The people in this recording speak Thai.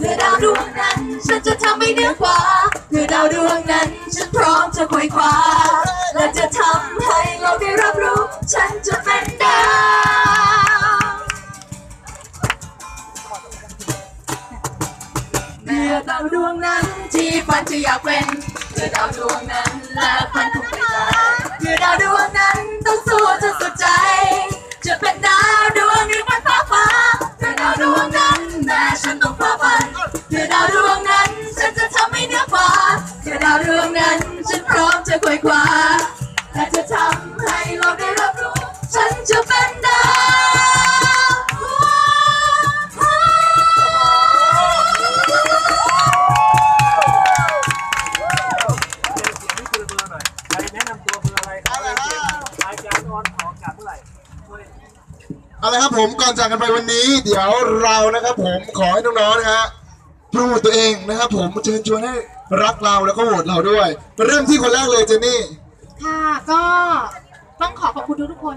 เพื่อดาวดวงนั้น ฉันจะทำให้เหนือกว่า เพื่อดาวดวงนั้น ฉันพร้อมจะควยคว้า และจะทำให้โลกได้รับรู้ ฉันจะเป็นดาวเมื่อดาวดวงนั้นที่ฝันจะอยากเป็นเมื่อดาวดวงนั้นและ จะควยคว้าและจะทำให้โลกได้รับรู้ ฉันจะเป็นดาวใครแนะนำตัวเบอร์อะไรครับ รายการออนออกอากาศเมื่อไหร่ช่วย เอาละครับผมก่อนจากกันไปวันนี้ เดี๋ยวเรานะครับผมขอให้น้องๆนะฮะ โปรโมทตัวเองนะครับผมเชิญชวนให้รักเราแล้วก็โหวตเราด้วย เริ่มที่คนแรกเลยเจนนี่ ค่ะก็ต้องขอขอบคุณทุกๆคน